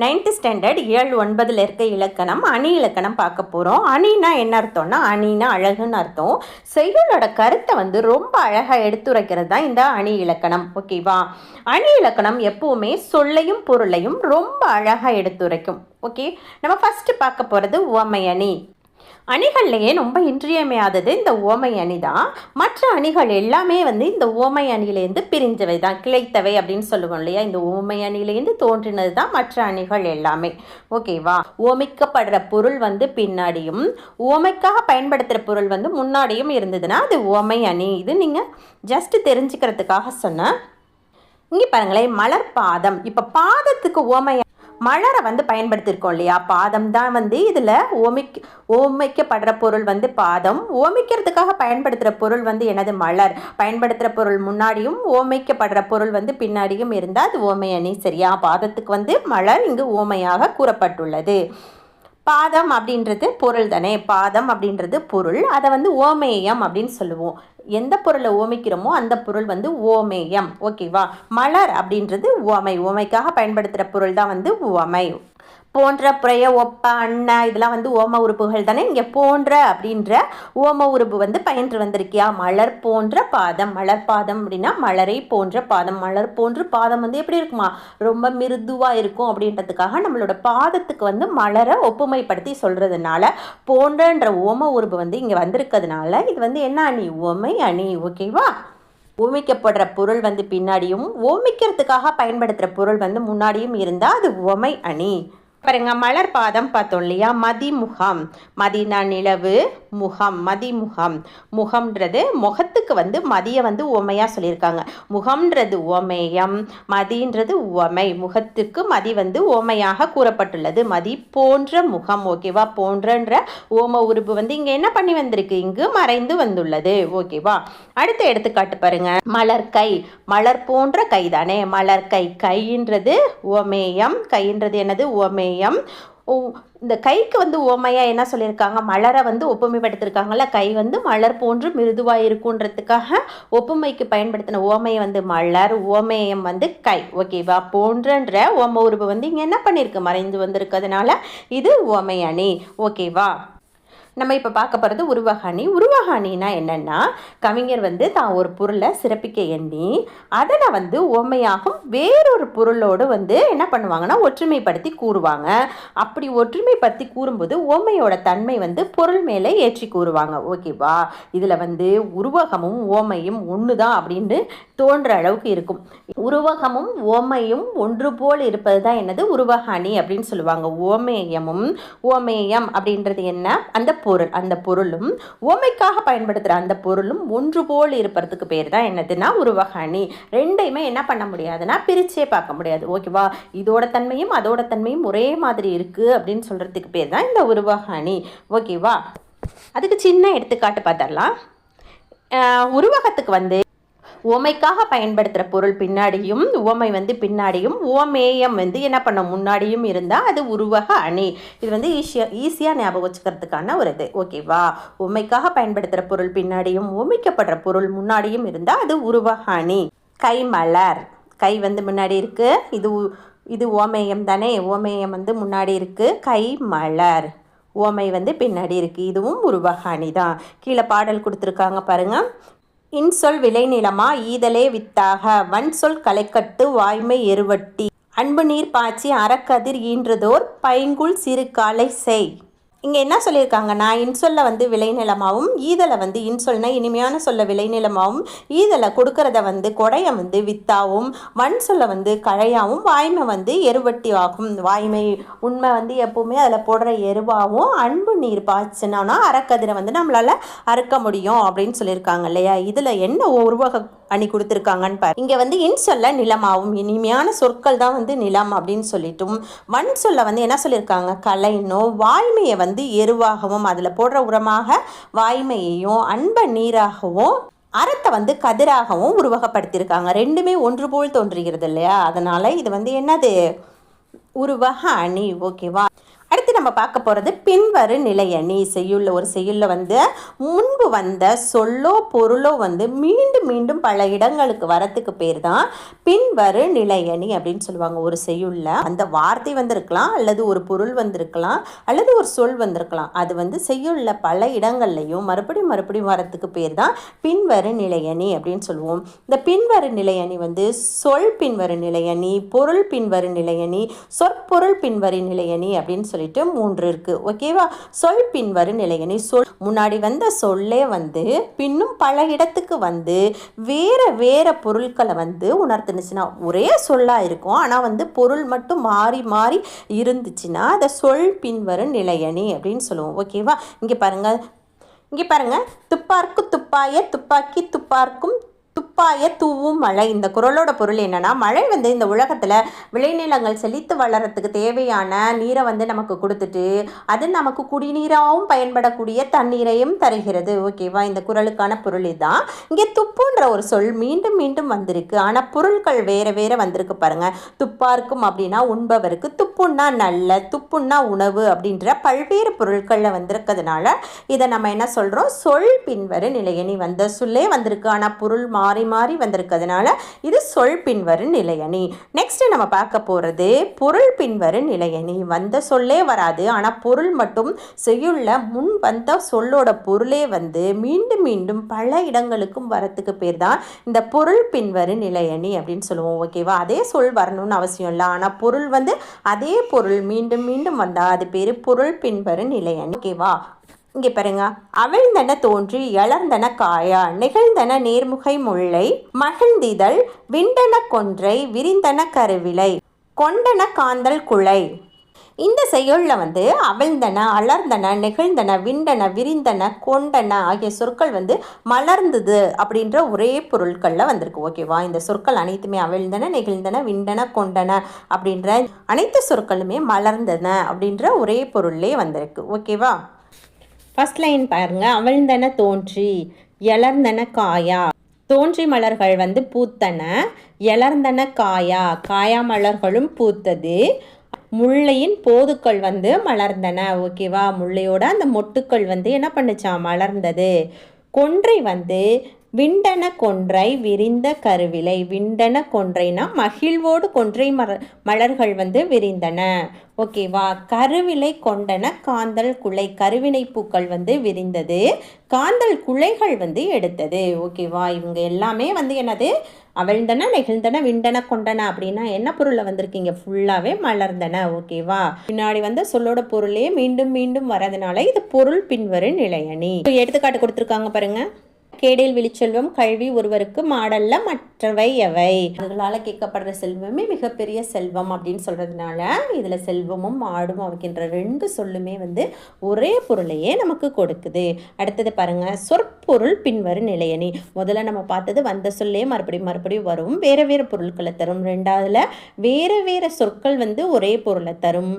Ninth standard ஏழு ஒன்பதில் இருக்க இலக்கணம் அணி இலக்கணம் பார்க்க போகிறோம் அணினா என்ன அர்த்தம்னா அணினா அழகுன்னு அர்த்தம். செய்யுளோட கருத்தை வந்து ரொம்ப அழகாக எடுத்துரைக்கிறது தான் இந்த அணி இலக்கணம். ஓகேவா அணி இலக்கணம் எப்போவுமே சொல்லையும் பொருளையும் ரொம்ப அழகாக எடுத்துரைக்கும். ஓகே நம்ம ஃபஸ்ட்டு பார்க்க போகிறது உவமை அணி அணிகள்லையே ரொம்ப இன்றியமையாதது இந்த ஓமை அணி தான். மற்ற அணிகள் எல்லாமே வந்து இந்த ஓமை அணியிலேருந்து பிரிஞ்சவை தான். கிளைத்தவை அப்படின்னு சொல்லுவோம் இல்லையா? இந்த ஓமை அணியிலேருந்து தோன்றினது தான் மற்ற அணிகள் எல்லாமே. ஓகேவா ஓமிக்கப்படுற பொருள் வந்து பின்னாடியும் ஓமைக்காக பயன்படுத்துகிற பொருள் வந்து முன்னாடியும் இருந்ததுன்னா அது ஓமை அணி. இது நீங்கள் ஜஸ்ட் தெரிஞ்சுக்கிறதுக்காக சொன்னேன். இங்கே பாருங்களேன் மலர் பாதம். இப்போ பாதத்துக்கு ஓமை மலரை வந்து பயன்படுத்தியிருக்கோம் இல்லையா? பாதம் தான் வந்து இதில் ஓமிக் ஓமைக்கப்படுற பொருள் வந்து பாதம். ஓமிக்கிறதுக்காக பயன்படுத்துகிற பொருள் வந்து எனது மலர். பயன்படுத்துகிற பொருள் முன்னாடியும் ஓமைக்கப்படுற பொருள் வந்து பின்னாடியும் இருந்தால் அது ஓமை அணி சரியா? பாதத்துக்கு வந்து மலர் இங்கு ஓமையாக கூறப்பட்டுள்ளது. பாதம் அப்படின்றது பொருள் தானே? பாதம் அப்படின்றது பொருள். அதை வந்து ஓமேயம் அப்படின்னு சொல்லுவோம். எந்த பொருளை ஓமிக்கிறோமோ அந்த பொருள் வந்து ஓமேயம் ஓகேவா மலர் அப்படின்றது ஓமை ஓமைக்காக பயன்படுத்துகிற பொருள் தான் வந்து ஓமை போன்ற புறைய ஒப்ப அண்ண இதெல்லாம் வந்து ஓம உறுப்புகள் தானே? இங்கே போன்ற அப்படின்ற ஓம உறுப்பு வந்து பயின்று வந்திருக்கியா? மலர் போன்ற பாதம். மலர் பாதம் அப்படின்னா மலரை போன்ற பாதம். மலர் போன்ற பாதம் வந்து எப்படி இருக்குமா? ரொம்ப மிருதுவாக இருக்கும் அப்படின்றதுக்காக நம்மளோட பாதத்துக்கு வந்து மலரை ஒப்புமைப்படுத்தி சொல்கிறதுனால போன்றன்ற ஓம உறுப்பு வந்து இங்கே வந்திருக்கிறதுனால இது வந்து என்ன அணி? ஓமை அணி ஓகேவா ஓமிக்கப்படுற பொருள் வந்து பின்னாடியும் ஓமிக்கிறதுக்காக பயன்படுத்துகிற பொருள் வந்து முன்னாடியும் இருந்தால் அது ஒமை அணி பாருங்க மலர் பாதம் பார்த்தோம் இல்லையா? மதிமுகம். மதினா நிலவு முகம் மதிமுகம் முகம்ன்றது முகத்துக்கு வந்து மதியை வந்து உவமையாக சொல்லியிருக்காங்க. முகம்ன்றது உவமேயம் மதின்றது உவமை. முகத்துக்கு மதி வந்து உவமையாக கூறப்பட்டுள்ளது. மதி போன்ற முகம் ஓகேவா? போன்றன்ற ஓம உருபு வந்து இங்கே என்ன பண்ணி வந்திருக்கு? இங்கு மறைந்து வந்துள்ளது. ஓகேவா? அடுத்த எடுத்துக்காட்டு பாருங்க. மலர் கை மலர் போன்ற கை தானே மலர் கை கைன்றது உமேயம் கைன்றது என்னது? உமேயம் ஓ இந்த கைக்கு வந்து ஓமையா என்ன சொல்லியிருக்காங்க? மலரை வந்து ஒப்புமைப்படுத்திருக்காங்கல்ல? கை வந்து மலர் போன்று மிருதுவாக இருக்குன்றதுக்காக ஒப்புமைக்கு பயன்படுத்தின ஓமையை வந்து மலர் ஓமேயம் வந்து கை. ஓகேவா போன்றன்ற ஓம உருவு வந்து இங்கே என்ன பண்ணியிருக்கு? மறைந்து வந்திருக்கிறதுனால இது ஓமையணி ஓகேவா நம்ம இப்போ பார்க்க போகிறது உருவகாணி. உருவகாணினா என்னென்னா கவிஞர் வந்து தான் ஒரு பொருளை சிறப்பிக்க எண்ணி அதனை வந்து உண்மையாகும் வேறொரு பொருளோடு வந்து என்ன பண்ணுவாங்கன்னா ஒற்றுமைப்படுத்தி கூறுவாங்க. அப்படி ஒற்றுமைப்படுத்தி கூறும்போது ஓமையோட தன்மை வந்து பொருள் மேலே ஏற்றி கூறுவாங்க. ஓகேவா இதில் வந்து உருவகமும் ஓமையும் ஒன்று தான் அப்படின்னு தோன்ற அளவுக்கு இருக்கும். உருவகமும் ஓமையும் ஒன்று போல் இருப்பது தான் என்னது? உருவகாணி அப்படின்னு சொல்லுவாங்க. ஓமேயமும் ஓமேயம் அப்படின்றது என்ன? அந்த பொருள் அந்த பொருளும் ஓமைக்காக பயன்படுத்துகிற அந்த பொருளும் ஒன்று போல் இருப்பதுக்கு பேர் தான் என்னதுன்னா உருவகாணி. ரெண்டையுமே என்ன பண்ண முடியாதுன்னா பிரிச்சே பார்க்க முடியாது. ஓகேவா இதோட தன்மையும் அதோட தன்மையும் ஒரே மாதிரி இருக்குது அப்படின்னு சொல்கிறதுக்கு பேர் தான் இந்த உருவகாணி. ஓகேவா அதுக்கு சின்ன எடுத்துக்காட்டு பார்த்தரலாம் உருவகத்துக்கு வந்து உவமைக்காக பயன்படுத்துகிற பொருள் பின்னாடியும் உவமை வந்து பின்னாடியும் உவமேயம் வந்து என்ன பண்ண முன்னாடியும் இருந்தால் அது உருவக அணி. இது வந்து ஈஸியாக ஈஸியாக ஞாபகம் வச்சுக்கிறதுக்கான ஒரு இது. ஓகேவா உவமைக்காக பயன்படுத்துகிற பொருள் பின்னாடியும் உமைக்கப்படுற பொருள் முன்னாடியும் இருந்தால் அது உருவக அணி. கை மலர். கை வந்து முன்னாடி இருக்குது இது இது ஓமேயம் தானே? ஓமேயம் வந்து முன்னாடி இருக்குது கை மலர். ஓமை வந்து பின்னாடி இருக்குது இதுவும் உருவக அணி தான். கீழே பாடல் கொடுத்துருக்காங்க பாருங்கள் இன்சொல் விளைநிலமா ஈதலே வித்தாக. வன்சொல் களைக்கட்டு வாய்மை எருவட்டி. அன்பு நீர் பாய்ச்சி அறக்கதிர் ஈன்றதோர் பைங்குள் சிறு காலை செய். இங்கே என்ன சொல்லியிருக்காங்கன்னா இன்சொல்ல வந்து விளைநிலமாகவும் ஈதலை வந்து இன்சொல்னா இனிமையான சொல்ல விளைநிலமாகவும் ஈதலை கொடுக்கறத வந்து கொடையை வந்து வித்தாவும் வன் சொல்ல வந்து கழையாகவும் வாய்மை வந்து எருவட்டி ஆகும் வாய்மை உண்மை வந்து எப்போவுமே அதில் போடுற எருவாகவும் அன்பு நீர் பாய்ச்சினோன்னா அறக்கதிரை வந்து நம்மளால் அறுக்க முடியும் அப்படின்னு சொல்லியிருக்காங்க இல்லையா? இதில் என்ன உருவக அணி கொடுத்துருக்காங்கன்னு பாரு. இங்கே வந்து இன் சொல்ல நிலமாவும் இனிமையான சொற்கள் தான் வந்து நிலம் அப்படின்னு சொல்லிட்டும் மண் சொல்ல வந்து என்ன சொல்லியிருக்காங்க? கலைனோ வாய்மையை வந்து எருவாகவும் அதில் போடுற உரமாக வாய்மையையும் அன்பை நீராகவும் அறத்தை வந்து கதிராகவும் உருவகப்படுத்தியிருக்காங்க. ரெண்டுமே ஒன்று போல் தோன்றுகிறது இல்லையா? அதனால் இது வந்து என்னது? உருவக அணி. ஓகேவா? அடுத்து நம்ம பார்க்க போகிறது பின்வரு நிலையணி செய்யுள்ள ஒரு செய்யுள்ள வந்து முன்பு வந்த சொல்லோ பொருளோ வந்து மீண்டும் மீண்டும் பல இடங்களுக்கு வரத்துக்கு பேர் தான் பின்வரு நிலையணி அப்படின்னு சொல்லுவாங்க. ஒரு செய்யுள்ள அந்த வார்த்தை வந்திருக்கலாம் அல்லது ஒரு பொருள் வந்திருக்கலாம் அல்லது ஒரு சொல் வந்திருக்கலாம். அது வந்து செய்யுள்ள பல இடங்கள்லையும் மறுபடியும் மறுபடியும் வரத்துக்கு பேர் தான் பின்வரு நிலையணி அப்படின்னு சொல்லுவோம். இந்த பின்வரு நிலையணி வந்து சொல் பின்வரு நிலையணி பொருள் பின்வரு நிலையணி சொற்பொருள் பின்வரு நிலையணி அப்படின்னு சொல்லிட்டு மூன்று இருக்கு. ஓகேவா சொல் பின்வரும் நிலையணி சொல். முன்னாடி வந்த சொல்லே வந்து பின்னும் பல இடத்துக்கு வந்து வேற வேற பொருட்களை வந்து உணர்த்துனுச்சுன்னா ஒரே சொல்லா இருக்கும். ஆனால் வந்து பொருள் மட்டும் மாறி மாறி இருந்துச்சுன்னா அதை சொல் பின்வரும் நிலையணி அப்படின்னு சொல்லுவோம். ஓகேவா இங்கே பாருங்க. இங்கே பாருங்க. துப்பார்க்கு துப்பாய துப்பாக்கி துப்பார்க்கும் துப்பாய தூவும் மழை. இந்த குரலோட பொருள் என்னன்னா மழை வந்து இந்த உலகத்தில் விளைநிலங்கள் செழித்து வளரத்துக்கு தேவையான நீரை வந்து நமக்கு கொடுத்துட்டு அது நமக்கு குடிநீராகவும் பயன்படக்கூடிய தண்ணீரையும் தருகிறது. ஓகேவா இந்த குரலுக்கான பொருள் இதுதான். இங்கே துப்புன்ற ஒரு சொல் மீண்டும் மீண்டும் வந்திருக்கு. ஆனால் பொருட்கள் வேற வேற வந்திருக்கு பாருங்க. துப்பா இருக்கும் அப்படின்னா உண்பவருக்கு துப்புன்னா நல்ல துப்புன்னா உணவு அப்படின்ற பல்வேறு பொருட்களில் வந்திருக்கிறதுனால இதை நம்ம என்ன சொல்கிறோம் சொல் பின்வரு நிலையணி வந்த சொல்லே வந்திருக்கு. ஆனால் பொருள் மாறி மாறி வந்திருக்கிறதுனால இது சொல் பின்வரு நிலையணி. நெக்ஸ்ட் நம்ம பார்க்க போகிறது பொருள் பின்வரு நிலையணி. வந்த சொல்லே வராது ஆனால் பொருள் மட்டும் செய்யுள்ள முன் வந்த சொல்லோட பொருளே வந்து மீண்டும் மீண்டும் பல இடங்களுக்கும் வரத்துக்கு பேர் தான் இந்த பொருள் பின்வரு நிலையணி அப்படின்னு சொல்லுவோம் ஓகேவா அதே சொல் வரணும்னு அவசியம் இல்லை ஆனால் பொருள் வந்து அதே பொருள் மீண்டும் மீண்டும் வந்தால் அது பேர் பொருள் பின்வரு நிலையணி ஓகேவா இங்கே பாருங்க. அவிழ்ந்தன தோன்றி எளர்ந்தன காயா நிகழ்ந்தன நேர்முகை முல்லை மகிழ்ந்திதழ் விண்டன கொன்றை விரிந்தன கருவிலை கொண்டன காந்தல் குலை இந்த செய்யுளில் வந்து அவிழ்ந்தன அலர்ந்தன நெகிழ்ந்தன விண்டன விரிந்தன கொண்டன ஆகிய சொற்கள் வந்து மலர்ந்தது அப்படின்ற ஒரே பொருட்களில் வந்திருக்கு. ஓகேவா இந்த சொற்கள் அனைத்துமே அவிழ்ந்தன நெகிழ்ந்தன விண்டன கொண்டன அப்படின்ற அனைத்து சொற்களுமே மலர்ந்தன அப்படின்ற ஒரே பொருள்லே வந்திருக்கு. ஓகேவா ஃபர்ஸ்ட் லைன் பாருங்க. அவிழ்ந்தன தோன்றி எலர்ந்தன காயா. தோன்றி மலர்கள் வந்து பூத்தன எலர்ந்தன காயா. காயா மலர்களும் பூத்தது. முல்லையின் போதுக்கள் வந்து மலர்ந்தன. ஓகேவா முல்லையோட அந்த மொட்டுக்கள் வந்து என்ன பண்ணுச்சான் மலர்ந்தது. கொன்றை வந்து விண்டன கொன்றை விரிந்த கருவிலை. விண்டன கொன்றைனா மகிழ்வோடு கொன்றை மர மலர்கள் வந்து விரிந்தன. ஓகேவா கருவிலை கொண்டன காந்தல் குலை. கருவினை பூக்கள் வந்து விரிந்தது. காந்தல் குலைகள் வந்து எடுத்தது. ஓகேவா இவங்க எல்லாமே வந்து என்னது? அவிழ்ந்தன நெகிழ்ந்தன விண்டன கொண்டன அப்படின்னா என்ன பொருளில் வந்திருக்கீங்க? ஃபுல்லாகவே மலர்ந்தன. ஓகேவா பின்னாடி வந்து சொல்லோட பொருளே மீண்டும் மீண்டும் வரதுனால இது பொருள் பின்வரும் நிலையணி. எடுத்துக்காட்டு கொடுத்துருக்காங்க பாருங்கள் கேடில் விழிச்செல்வம் கல்வி ஒருவருக்கு மாடல்ல மற்றவை எவை? அதுகளால் கேட்கப்படுற செல்வமே மிகப்பெரிய செல்வம் அப்படின்னு சொல்றதுனால இதில் செல்வமும் மாடும் அமைக்கின்ற ரெண்டு சொல்லுமே வந்து ஒரே பொருளையே நமக்கு கொடுக்குது. அடுத்தது பாருங்க சொற்பொருள் பின்வரும் நிலையணி. முதல்ல நம்ம பார்த்தது வந்த சொல்லே மறுபடியும் மறுபடியும் வரும். வேற வேற பொருட்களை தரும். ரெண்டாவதுல வேற வேற சொற்கள் வந்து ஒரே பொருளை தரும்.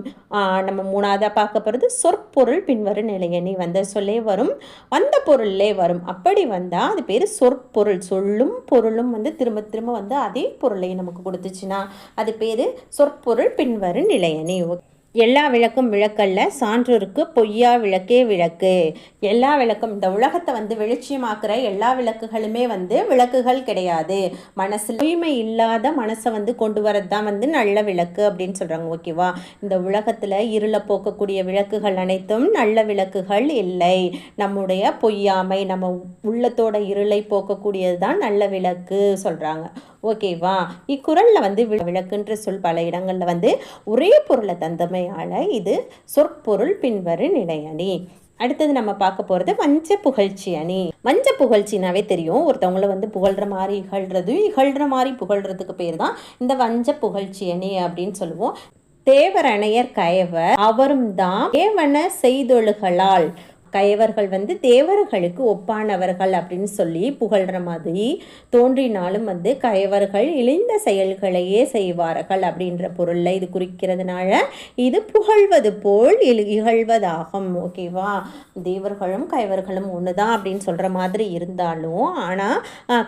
நம்ம மூணாவதாக பார்க்க போகிறது சொற்பொருள் பின்வரும் நிலையணி. வந்த சொல்லே வரும் வந்த பொருளே வரும். அப்படி வந்து வந்தால் அது பேர் சொற்பொருள். சொல்லும் பொருளும் வந்து திரும்ப திரும்ப வந்து அதே பொருளை நமக்கு கொடுத்துச்சுன்னா அது பேர் சொற்பொருள் பின்வரும் நிலையணி எல்லா விளக்கும் விளக்கல்ல சான்றோருக்கு பொய்யா விளக்கே விளக்கு. எல்லா விளக்கும் இந்த உலகத்தை வந்து வெளிச்சயமாக்குற எல்லா விளக்குகளுமே வந்து விளக்குகள் கிடையாது. மனசில் தூய்மை இல்லாத மனசை வந்து கொண்டு வரது தான் வந்து நல்ல விளக்கு அப்படின்னு சொல்கிறாங்க ஓகேவா? இந்த உலகத்தில் இருளை போக்கக்கூடிய விளக்குகள் அனைத்தும் நல்ல விளக்குகள் இல்லை. நம்முடைய பொய்யாமை நம்ம உள்ளத்தோட இருளை போக்கக்கூடியது தான் நல்ல விளக்கு சொல்கிறாங்க ஓகேவா இக்குறளில் வந்து வி- விளக்குன்ற சொல் பல இடங்களில் வந்து ஒரே பொருளை தந்தமையால் இது சொற்பொருள் பின்வரும் நிலையணி அடுத்தது நம்ம பார்க்க போகிறது வஞ்ச புகழ்ச்சி அணி. வஞ்ச புகழ்ச்சினாவே தெரியும். ஒருத்தவங்கள வந்து புகழ்கிற மாதிரி இகழ்றது இகழ்கிற மாதிரி புகழ்கிறதுக்கு பேர் தான் இந்த வஞ்ச புகழ்ச்சி அணி அப்படின்னு சொல்லுவோம். தேவரணையர் கயவர் அவரும் தான் தேவன செய்தொழுகளால் கயவர்கள் வந்து தேவர்களுக்கு ஒப்பானவர்கள் அப்படின்னு சொல்லி புகழ்கிற மாதிரி தோன்றினாலும் வந்து கயவர்கள் இழிந்த செயல்களையே செய்வார்கள் அப்படின்ற பொருளில் இது குறிக்கிறதுனால இது புகழ்வது போல் இழு- இகழ்வதாகும். ஓகேவா? தேவர்களும் கயவர்களும் ஒன்று தான் அப்படின்னு சொல்கிற மாதிரி இருந்தாலும் ஆனால்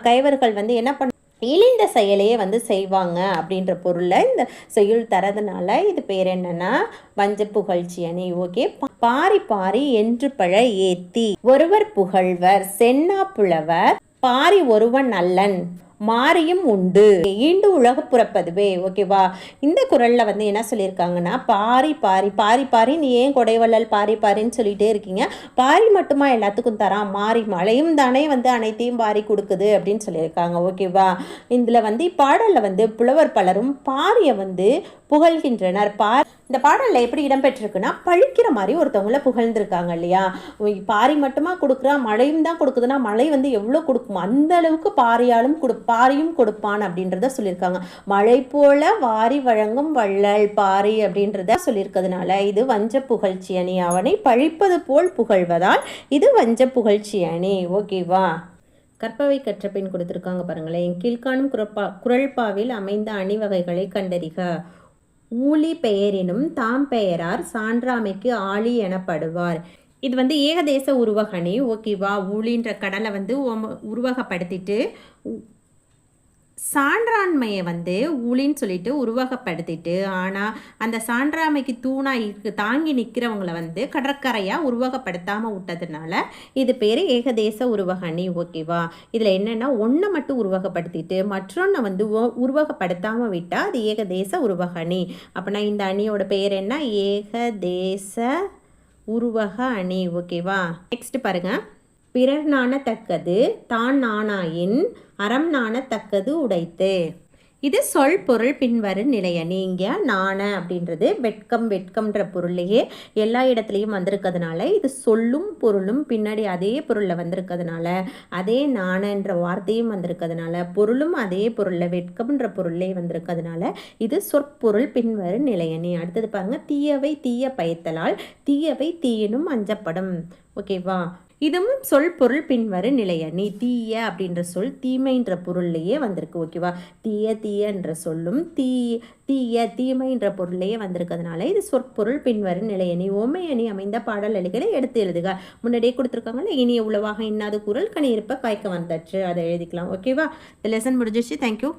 கயவர்கள் வந்து என்ன பண்ண இழிந்த செயலையே வந்து செய்வாங்க அப்படின்ற பொருளில் இந்த செய்யுள் தரதுனால இது பேர் என்னன்னா வஞ்ச புகழ்ச்சி அணி. ஓகே பாரி பாரி என்று பழ ஏத்தி. ஒருவர் புகழ்வர் சென்னா புலவர் பாரி ஒருவன் அல்லன். மாறியும் உண்டு. ஈண்டு உலக புறப்பதுவே. ஓகேவா இந்த குரலில் வந்து என்ன சொல்லியிருக்காங்கன்னா பாரி பாரி பாரி பாரி நீ ஏன் கொடைவள்ளல் பாரி பாரின்னு சொல்லிகிட்டே இருக்கீங்க? பாரி மட்டுமா எல்லாத்துக்கும் தரான்? மாறி மழையும் தானே வந்து அனைத்தையும் பாரி கொடுக்குது அப்படின்னு சொல்லியிருக்காங்க. ஓகேவா இதில் வந்து இப்பாடலில் வந்து புலவர் பலரும் பாரியை வந்து புகழ்கின்றனர். பா இந்த பாடலில் எப்படி இடம்பெற்றிருக்குன்னா பழிக்கிற மாதிரி ஒருத்தவங்கள புகழ்ந்துருக்காங்க இல்லையா? பாரி மட்டுமா கொடுக்குறா மழையும் தான் கொடுக்குதுன்னா மழை வந்து எவ்வளோ கொடுக்கும்? அந்த அளவுக்கு பாரியாலும் கொடு பாரியும் கொடுப்பான் அப்படின்றத சொல்லியிருக்காங்க. மழை போல வாரி வழங்கும் வள்ளல் பாரி அப்படின்றத சொல்லியிருக்கிறதுனால இது வஞ்ச புகழ்ச்சி அணி. அவனை பழிப்பது போல் புகழ்வதால் இது வஞ்ச புகழ்ச்சி அணி. ஓகேவா? கற்பவை கற்ற பெண் கொடுத்துருக்காங்க பாருங்களேன். கீழ்காணும் குரப்பா குரல்பாவில் அமைந்த அணி வகைகளை கண்டறிக. ஊழி பெயரினும் தாம் பெயரார் சான்றாமைக்கு ஆழி எனப்படுவார். இது வந்து ஏகதேச உருவகணி ஓகேவா? ஊழின்ற கடலை வந்து உருவகப்படுத்திட்டு உ- சான்றாண்மையை வந்து உளின்னு சொல்லிட்டு உருவகப்படுத்திட்டு ஆனால் அந்த சான்றாமைக்கு தூணாக இருக்கு தாங்கி நிற்கிறவங்கள வந்து கடற்கரையாக உருவகப்படுத்தாமல் விட்டதுனால இது பேர் ஏகதேச உருவகணி ஓகேவா? இதில் என்னென்னா ஒன்றை மட்டும் உருவகப்படுத்திட்டு மற்றொன்றை வந்து உ- உருவகப்படுத்தாமல் விட்டால் அது ஏகதேச உருவகணி. அப்படின்னா இந்த அணியோட பேர் என்ன? ஏகதேச உருவக அணி ஓகேவா? நெக்ஸ்ட் பாருங்கள் பிறர் நாணத்தக்கது தான் நாணாயின் அறம் நாணத்தக்கது உடைத்து. இது சொல் பொருள் பின்வரும் நிலையணி. இங்கே நாண அப்படின்றது வெட்கம் வெட்கம்ன்ற பொருளையே எல்லா இடத்துலையும் வந்திருக்கிறதுனால இது சொல்லும் பொருளும் பின்னாடி அதே பொருளில் வந்திருக்கிறதுனால அதே நாணன்ற வார்த்தையும் வந்திருக்கிறதுனால பொருளும் அதே பொருளில் வெட்கம்ன்ற பொருளே வந்திருக்கிறதுனால இது சொற்பொருள் பின்வரும் நிலையணி. அடுத்தது பாருங்க தீயவை தீய பயத்தலால் தீயவை தீயினும் அஞ்சப்படும். ஓகேவா? இதுவும் சொல் பொருள் பின்வரும் நிலையணி தீய அப்படின்ற சொல் தீமைன்ற பொருள்லையே வந்திருக்கு ஓகேவா தீய தீயன்ற சொல்லும் தீ தீய தீமைன்ற பொருள்லையே வந்திருக்கிறதுனால இது சொற்பொருள் பின்வரும் நிலையணி நீ அணி அமைந்த பாடல் அலிகளை எடுத்து எழுதுக. முன்னாடியே கொடுத்துருக்காங்களே இனிய உளவாக இன்னாத குரல் கனி இருப்ப காய்க்க வந்தாச்சு அதை எழுதிக்கலாம் ஓகேவா இந்த லெசன் முடிஞ்சிச்சு தேங்க்யூ